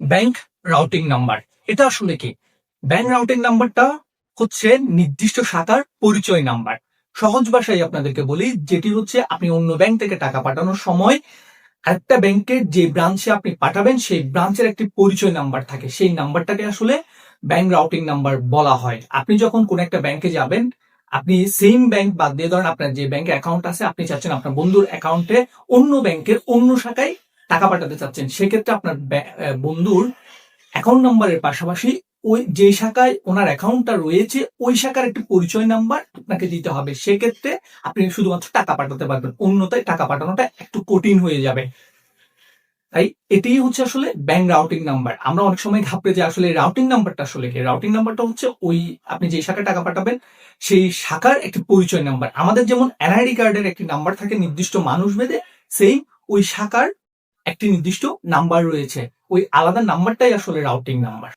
Bank routing number এটা আসলে কি? ব্যাংক রাউটিং নাম্বারটা হচ্ছে নির্দিষ্ট শাখার পরিচয় নাম্বার সহজ ভাষায় আপনাদেরকে বলি, যেটি হচ্ছে আপনি অন্য ব্যাংক থেকে টাকা পাঠানোর সময় একটা ব্যাংকের যে ব্রাঞ্চে আপনি পাঠাবেন, সেই ব্রাঞ্চের একটি পরিচয় নাম্বার থাকে। সেই নাম্বারটাকে আসলে ব্যাংক রাউটিং নাম্বার বলা হয়। আপনি যখন কোন একটা ব্যাংকে যাবেন, আপনি সেম ব্যাংক বাদ দিয়ে ধরেন আপনার যে ব্যাংকে অ্যাকাউন্ট আছে, আপনি চাচ্ছেন আপনার বন্ধুর অ্যাকাউন্টে অন্য ব্যাংকের অন্য শাখায় টাকা পাঠাতে চাচ্ছেন, সেক্ষেত্রে আপনার বন্ধুর অ্যাকাউন্ট নাম্বারের পাশাপাশি ওই যে শাখায় ওনার অ্যাকাউন্টটা রয়েছে, ওই শাখার একটি পরিচয় নাম্বার আপনাকে দিতে হবে। সেক্ষেত্রে আপনি শুধুমাত্র টাকা পাঠাতে পারবেন অন্যতায় টাকা পাঠানোটা একটু কঠিন হয়ে যাবে। তাই এটাই হচ্ছে আসলে ব্যাংক রাউটিং নাম্বার আমরা অনেক সময় ঘাপড়ে যে আসলে রাউটিং নাম্বারটা আসলে কি? রাউটিং নাম্বারটা হচ্ছে ওই আপনি যে শাখায় টাকা পাঠাবেন, সেই শাখার একটি পরিচয় নাম্বার আমাদের যেমন এনআইডি কার্ডের একটি নাম্বার থাকে নির্দিষ্ট মানুষ ভেদে সেই ওই শাখার একটি নির্দিষ্ট নাম্বার রয়েছে। ওই আলাদা নাম্বারটাই আসলে রাউটিং নাম্বার